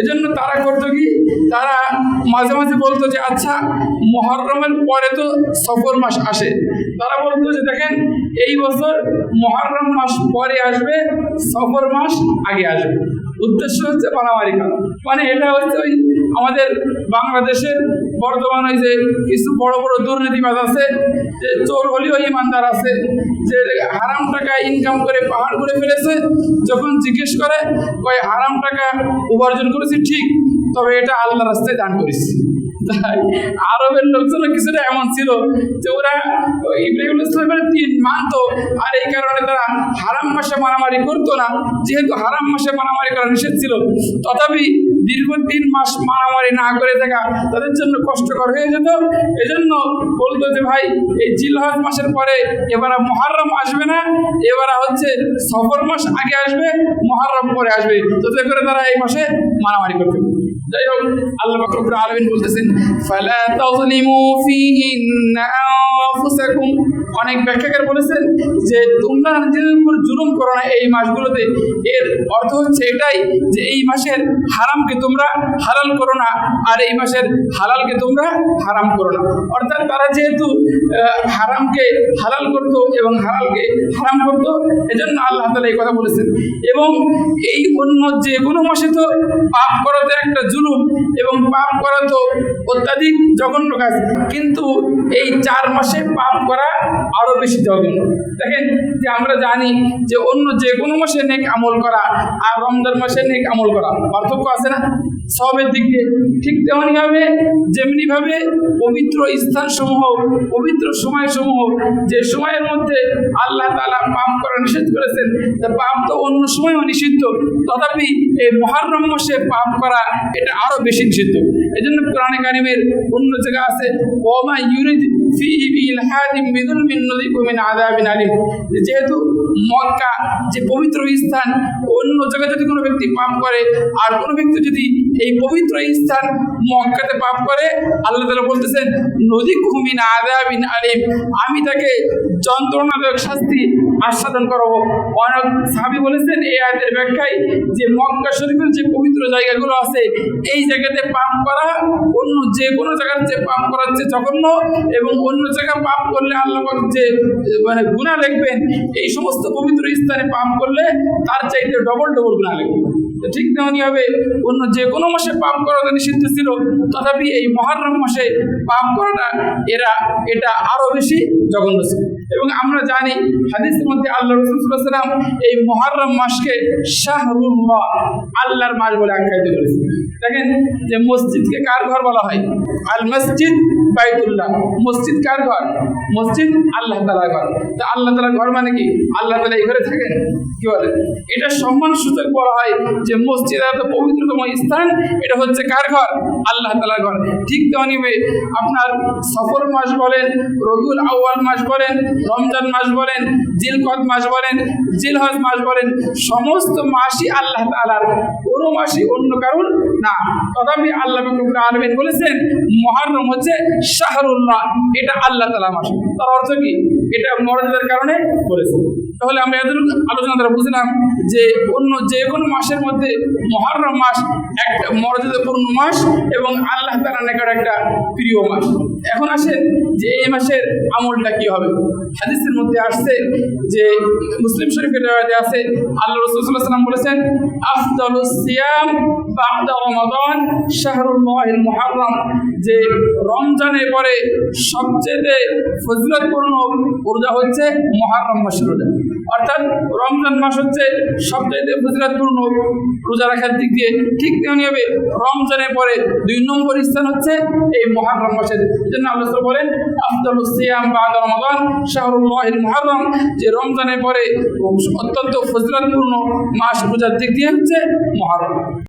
এজন্য তারা করতো কি? তারা মাঝে মাঝে বলতো যে আচ্ছা মহরমের পরে তো সফর মাস আসে। তারা বলতো যে, দেখেন, এই বছর মহরম মাস পরে আসবে, সফর মাস আগে আসবে। উদ্দেশ্য হচ্ছে মারামারি করা। মানে এটা হচ্ছে ওই আমাদের বাংলাদেশের বর্তমান যে কিছু বড় বড় দুর্নীতিবাজ আছে, যে চোর হলেও ইমানদার আছে, যে হারাম টাকা ইনকাম করে পাহাড় করে ফেলেছে, যখন জিজ্ঞেস করে ওই হারাম টাকা উপার্জন করেছি ঠিক, তবে এটা আল্লাহ রাস্তায় দান করেছি। তাই আরবের লোকজনও কিছুটা এমন ছিল যে ওরা ইব্রাহিম ইসলামের দিন মানতো, আর এই কারণে তারা হারাম মাসে মারামারি করতো না, যেহেতু হারাম মাসে মারামারি করা নিষেধ ছিল। তথাপি দীর্ঘ তিন মাস মারামারি না করে থাকা তাদের জন্য কষ্টকর হয়ে যেত। এজন্য বলতো যে, ভাই, এই জিলহজ মাসের পরে এবার মহারম আসবে না। এবার হচ্ছে সফর মাস আগে আসবে মহারম পরে আসবে। যাতে করে তারা এই মাসে মারামারি পারে। যাই হোক, আল্লাহ রব্বুল আলামিন বলতেছেন, ফালা তাযলিমু আনফুসাকুম। অনেক ব্যাখ্যাকার বলেছেন যে তোমরা নিজেদের উপর জুলুম করো না এই মাসগুলোতে। এর অর্থ হচ্ছে এটাই যে এই মাসের হারামকে তোমরা হালাল করো না, আর এই মাসের হালালকে তোমরা হারাম করো না। অর্থাৎ তারা যেহেতু হারামকে হালাল করতো এবং হালালকে হারাম করতো, এজন্য আল্লাহ তালা এই কথা বলেছেন। এবং এই অন্য যে কোনো মাসে তো পাপ করাতে একটা জুলুম এবং পাপ করা তো অত্যাধিক জঘন্য কাজ। কিন্তু এই চার মাসে পাপ করা আরও বেশি জঘন্য। দেখেন যে আমরা জানি যে অন্য যে কোনো মাসে নেক আমল করা আর রমজান মাসে নেক আমল করা, পার্থক্য আছে না? সবের দিক দিয়ে। ঠিক তেমনি ভাবে যেমনি ভাবে পবিত্র স্থান সমূহ পবিত্র সময় সমূহ যে সময়ের মধ্যে আল্লাহ তালা পাপ করা নিষেধ করেছেন, তা পাপ তো অন্য সময়ও নিষিদ্ধ। তথাপি এই মহারম মাসে পাপ করা এটা আরও বেশি নিষিদ্ধ। এই জন্য কোরআনে কারিমের অন্য জায়গা আছে ওমা ইউরিদ ফিহি বিলহাদিম বিদুলমিন নযিকু মিন আযাবিন আলিম। যেহেতু মক্কা যে পবিত্র স্থান, অন্য জায়গায় যদি কোনো ব্যক্তি পাপ করে, আর কোনো ব্যক্তি যদি এই পবিত্র স্থান মক্কাতে পাপ করে, আল্লাহ তাআলা বলতেছেন নযিকু মিন আযাবিন আলিম। আমি তাকে যন্ত্রণাদায়ক শাস্তি আস্বাদন করাবো অনেক সাহাবী বলেছেন, এই আয়াতের ব্যাখ্যায় যে মক্কা শরীফের যে পবিত্র জায়গাগুলো আছে, এই জায়গাতে পাপ করা অন্য যে কোনো জায়গার যে পাপ করার চেয়ে জঘন্য এবং অন্য জায়গায় পাপ করলে আল্লাহ যে মানে গুণা লিখবেন, এই সমস্ত পবিত্র স্থানে পাপ করলে তার চাইতে ডবল ডবল গুণা লিখবে তো ঠিক তেমনি হবে অন্য যে কোনো মাসে পাপ করা নিষিদ্ধ ছিল, তথাপি এই মহারম মাসে পাপ করাটা, এরা, এটা আরও বেশি জঘন্য ছিল। এবং আমরা জানি হাদিসের মধ্যে আল্লাহ রসুলাম এই মহারম মাসকে শাহরুল্লাহ, আল্লাহর মাস বলে আখ্যায়িত করেছে দেখেন যে মসজিদকে কার ঘর বলা হয়? আল মসজিদ বাইতুল্লাহ। মসজিদ কার ঘর? মসজিদ আল্লাহ তালার ঘর। তা আল্লাহ তালার ঘর মানে কি? আল্লাহ তালা এই ঘরে থাকেন? কি বলে? এটা সম্মান সূচক বলা হয় যে মসজিদ এত পবিত্রতম স্থান, এটা হচ্ছে কার ঘর? আল্লাহ তালার ঘর। ঠিক তেমনি আপনার সফর মাস বলেন, রবিউল আউয়াল মাস বলেন রমজান মাস বলেন, জিলকদ মাস বলেন, জিলহজ মাস বলেন, সমস্ত মাসই আল্লাহ তালার কোনো মাসই অন্য কারণ না। তথাপি আল্লাহ আলমিন বলেছেন, মহারম হচ্ছে শাহরুল্লাহ, এটা আল্লাহ তালা মাস। তার অর্থ কি? এটা মর্যাদার কারণে বলেছে তাহলে আমরা এত আলোচনা দ্বারা বুঝলাম যে অন্য যে কোনো মাসের মধ্যে মহারম মাস একটা মর্যাদাপূর্ণ মাস এবং আল্লাহ তালার নিকট একটা প্রিয় মাস। এখন আসেন যে এই মাসের আমলটা কি হবে? হাদিসের মধ্যে আসছে যে মুসলিম শরীফের রেওয়াজে আছে, আল্লাহ রসুল্লাহ সাল্লাম বলেছেন আফদালুস সিয়াম শাহরুল রমাদান শাহরুল্লাহিল যে রমজানের পরে সবচেয়ে ফজিলতপূর্ণ রোজা হচ্ছে মহারম মাসের রোজা। অর্থাৎ রমজান মাস হচ্ছে সবচেয়ে ফজিলতপূর্ণ রোজা রাখার দিক দিয়ে ঠিক তেমনি হবে রমজানের পরে দুই নম্বর স্থান হচ্ছে এই মহারম মাসের। জন্য আল্লাহ বলেন বা সিয়াম বাদা রমাদান, শাহরুল্লাহিল মহারম যে রমজানের পরে অত্যন্ত ফজিলতপূর্ণ মাস রোজার দিক দিয়ে হচ্ছে মহারম।